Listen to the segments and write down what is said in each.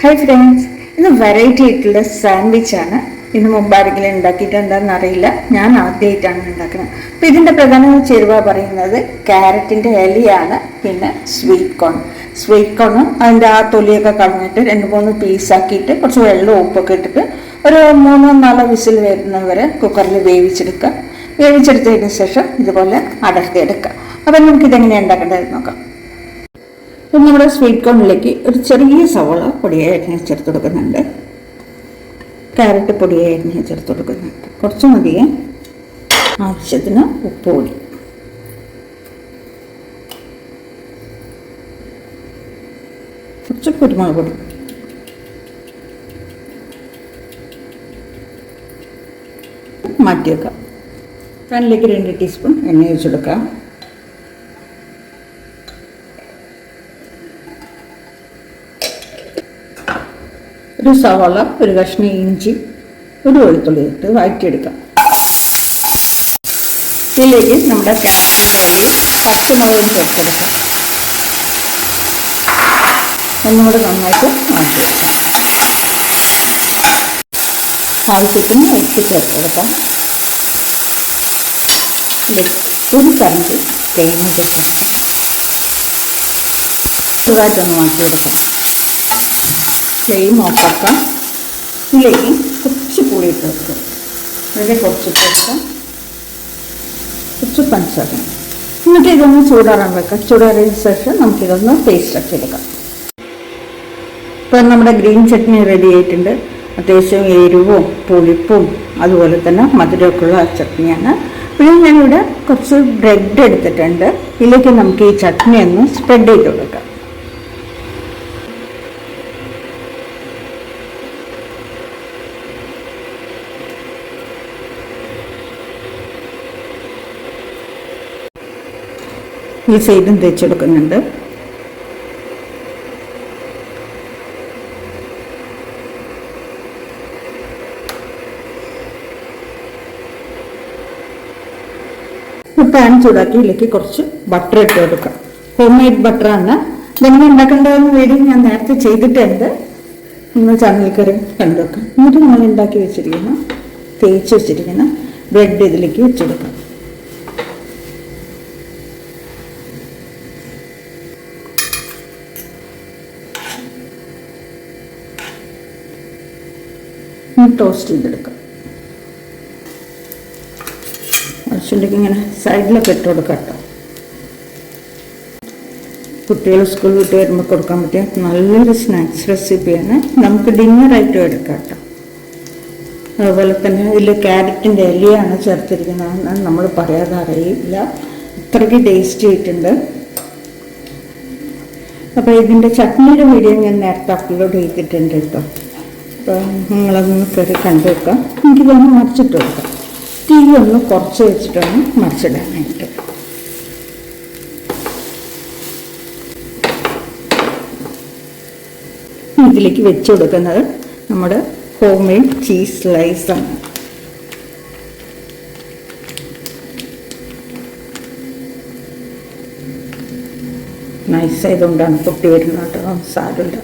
Hi friends ഇത് variety ആയിട്ടുള്ള sandwich ആണ് ഇതിന് മുമ്പ് ആരെങ്കിലും ഉണ്ടാക്കിയിട്ട് എന്താണെന്ന് അറിയില്ല. ഞാൻ ആദ്യമായിട്ടാണ് ഉണ്ടാക്കുന്നത്. അപ്പോൾ ഇതിന്റെ പ്രധാന ചേരുവ പറയുന്നത് ക്യാരറ്റിന്റെ ഇലയാണ് പിന്നെ സ്വീറ്റ് കോൺ സ്വീറ്റ് കോണും അതിന്റെ ആ തൊലിയൊക്കെ കളഞ്ഞിട്ട് രണ്ട് മൂന്ന് പീസാക്കിയിട്ട് കുറച്ച് വെള്ളവും ഉപ്പൊക്കെ ഇട്ടിട്ട് ഒരു മൂന്നോ നാലോ വിസിൽ വരുന്നവരെ കുക്കറിൽ വേവിച്ചെടുക്കുക. വേവിച്ചെടുത്തതിന് ശേഷം ഇതുപോലെ അടർത്തിയെടുക്കുക. അപ്പം നമുക്കിതെങ്ങനെയാണ് ഉണ്ടാക്കേണ്ടത് നോക്കാം. ഇപ്പം നമ്മുടെ സ്വീറ്റ് കോണിലേക്ക് ഒരു ചെറിയ സവള പൊടിയായി അരിഞ്ഞ് ചേർത്ത് കൊടുക്കുന്നുണ്ട്. ക്യാരറ്റ് പൊടിയായി അരിഞ്ഞ് ചേർത്ത് കൊടുക്കുന്നുണ്ട്. കുറച്ച് മതിയെ ആവശ്യത്തിന് ഉപ്പ് പൊടി. കുറച്ച് കുരുമുളക് പൊടി. മാറ്റി വെക്കാം പാനിലേക്ക് രണ്ട് ടീസ്പൂൺ എണ്ണ ഒഴിച്ചെടുക്കാം ഒരു സവാള ഒരു കഷ്ണം ഇഞ്ചി ഒരു വെളുത്തുള്ളി ഇട്ട് വഴറ്റിയെടുക്കാം. ഇതിലേക്ക് നമ്മുടെ ക്യാരറ്റിന്റെ അരി പച്ചമുളക് ചേർത്തെടുക്കാം ഒന്നുകൂടെ നന്നായിട്ട് മാറ്റിയെടുക്കാം ആവശ്യത്തിന് ഉപ്പ് ചേർത്ത് കൊടുക്കാം. ഒരു ചമ്മച്ച് തേങ്ങ ചേർക്കാം ചെറുതായിട്ടൊന്ന് മാറ്റിയെടുക്കാം. ഫ്ലെയിം ഓഫാക്കാം ഇതിലേക്ക് കുറച്ച് പുളി ഇട്ട് വെക്കുക അതിലേക്ക് കുറച്ച് ചേർക്കാം കുറച്ച് പഞ്ചസാര. എന്നിട്ട് ഇതൊന്ന് ചൂടാറാൻ വെക്കാം. ചൂടാറിയതിന് ശേഷം നമുക്കിതൊന്ന് പേസ്റ്റ് ആക്കി എടുക്കാം. ഇപ്പം നമ്മുടെ ഗ്രീൻ ചട്നി റെഡി ആയിട്ടുണ്ട്. അത്യാവശ്യം എരിവും പുളിപ്പും അതുപോലെ തന്നെ മധുരമൊക്കെ ഉള്ള ചട്നിയാണ്. പിന്നെ ഞാനിവിടെ കുറച്ച് ബ്രെഡ് എടുത്തിട്ടുണ്ട്. ഇതിലേക്ക് നമുക്ക് ഈ ചട്നി ഒന്ന് സ്പ്രെഡ് ചെയ്ത് കൊടുക്കാം. ഈ സൈഡും തേച്ചെടുക്കുന്നുണ്ട്. പാൻ ചൂടാക്കി ഇതിലേക്ക് കുറച്ച് ബട്ടർ ഇട്ട് കൊടുക്കാം. ഹോം മെയ്ഡ് ബട്ടറാണ് ഇതെങ്ങനെ ഉണ്ടാക്കേണ്ടതെന്ന് വീഡിയോ ഞാൻ നേരത്തെ ചെയ്തിട്ടുണ്ട്. ഒന്ന് ചാനൽ കയറി കണ്ടു എന്നിട്ട് നമ്മൾ ഉണ്ടാക്കി വെച്ചിരിക്കുന്ന തേച്ച് വെച്ചിരിക്കുന്ന ബ്രെഡ് ഇതിലേക്ക് വെച്ചെടുക്കാം ടോസ്റ്റ് ചെയ്തെടുക്കാം. ആവശ്യമുണ്ടെങ്കിൽ ഇങ്ങനെ സൈഡിലൊക്കെ ഇട്ട് കൊടുക്കാം കേട്ടോ. കുട്ടികൾ സ്കൂൾ വിട്ട് വരുമ്പോൾ കൊടുക്കാൻ പറ്റിയ നല്ലൊരു സ്നാക്സ് റെസിപ്പിയാണ് നമുക്ക് ഡിന്നറായിട്ടും എടുക്കാം കേട്ടോ. അതുപോലെ തന്നെ ഇതിൽ ക്യാരറ്റിന്റെ ഇലയാണ് ചേർത്തിരിക്കുന്നതെന്ന് നമ്മൾ പറയാതെ അറിയില്ല. അത്രയ്ക്ക് ടേസ്റ്റ് ആയിട്ടുണ്ട് അപ്പോൾ ഇതിന്റെ ചട്നിയുടെ വീഡിയോ ഞാൻ നേരത്തെ അപ്ലോഡ് ചെയ്തിട്ടുണ്ട് കേട്ടോ. അപ്പോൾ നിങ്ങളതൊന്ന് കയറി കണ്ടു വെക്കാം. എനിക്കിതൊന്ന് മറിച്ചിട്ട് കൊടുക്കാം തീ ഒന്ന് കുറച്ച് വെച്ചിട്ടൊന്ന് മറിച്ചിടാനായിട്ട്. ഇതിലേക്ക് വെച്ച് കൊടുക്കുന്നത് നമ്മുടെ ഹോം മെയ്ഡ് ചീസ് സ്ലൈസാണ് നൈസായതുകൊണ്ടാണ് പൊട്ടി വരുന്നത് കേട്ടോ സാരമില്ല.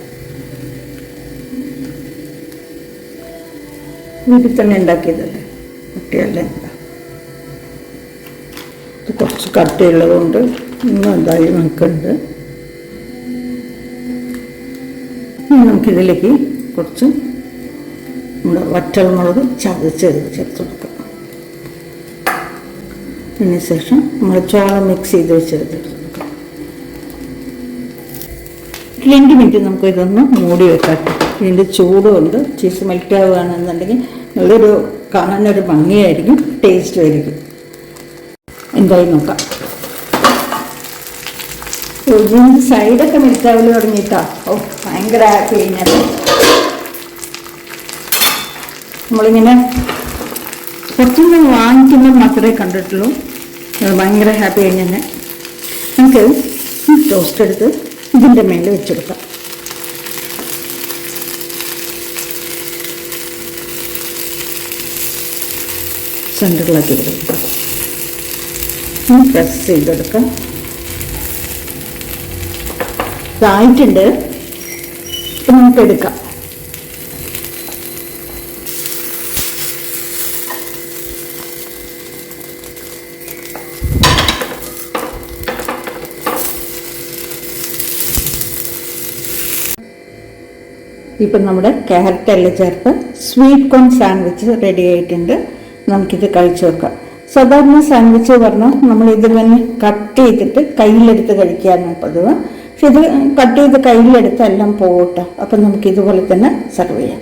വീട്ടിൽ തന്നെ ഉണ്ടാക്കിയതല്ലേ കുട്ടിയല്ലേ ഇത് കുറച്ച് കട്ടിയുള്ളതുകൊണ്ട് ഇന്ന് എന്തായാലും നമുക്കുണ്ട് നമുക്കിതിലേക്ക് കുറച്ച് നമ്മുടെ വറ്റൽമുളക് ചതച്ചത് ചേർത്ത് കൊടുക്കാം. അതിന് ശേഷം നമ്മൾ ചോളം മിക്സ് ചെയ്ത് വെച്ചെടുത്ത് കൊടുക്കാം. രണ്ട് മിനിറ്റ് നമുക്ക് ഇതൊന്ന് മൂടി വെക്കാം. ഇതിന്റെ ചൂടുകൊണ്ട് ചീസ് മെൽറ്റ് ആവുകയാണെന്നുണ്ടെങ്കിൽ നല്ലൊരു കാണാനൊരു ഭംഗിയായിരിക്കും. ടേസ്റ്റ് ആയിരിക്കും. എന്തായി നോക്കാം. ഇതിന്റെ സൈഡൊക്കെ മെൽറ്റാവൽ തുടങ്ങിയിട്ടാ. ഓ ഭയങ്കര ഹാപ്പി കഴിഞ്ഞാൽ നമ്മളിങ്ങനെ കുറച്ചൊന്നും വാങ്ങിക്കുമ്പോൾ മാത്രമേ കണ്ടിട്ടുള്ളൂ. ഭയങ്കര ഹാപ്പി കഴിഞ്ഞെ നമുക്ക് ടോസ്റ്റ് എടുത്ത് ഇതിന്റെ മേലെ വെച്ചെടുക്കാം. സെന്ററിലാക്കി ഇനി പ്രസ് ചെയ്തെടുക്കാം. ഇതായിട്ടുണ്ട്. നമുക്ക് എടുക്കാം. ഇപ്പം നമ്മുടെ ക്യാരറ്റ് എല്ലാം ചേർത്ത് സ്വീറ്റ് കോൺ സാൻഡ്വിച്ച് റെഡി ആയിട്ടുണ്ട്. നമുക്കിത് കഴിച്ചു വെക്കാം. സാധാരണ സാൻഡ്വിച്ച് പറഞ്ഞാൽ നമ്മൾ ഇത് തന്നെ കട്ട് ചെയ്തിട്ട് കയ്യിലെടുത്ത് കഴിക്കാനാണ് പതിവ്. പക്ഷെ ഇത് കട്ട് ചെയ്ത് കയ്യിലെടുത്ത് എല്ലാം പോകട്ടെ അപ്പം നമുക്ക് ഇതുപോലെ തന്നെ സെർവ് ചെയ്യാം.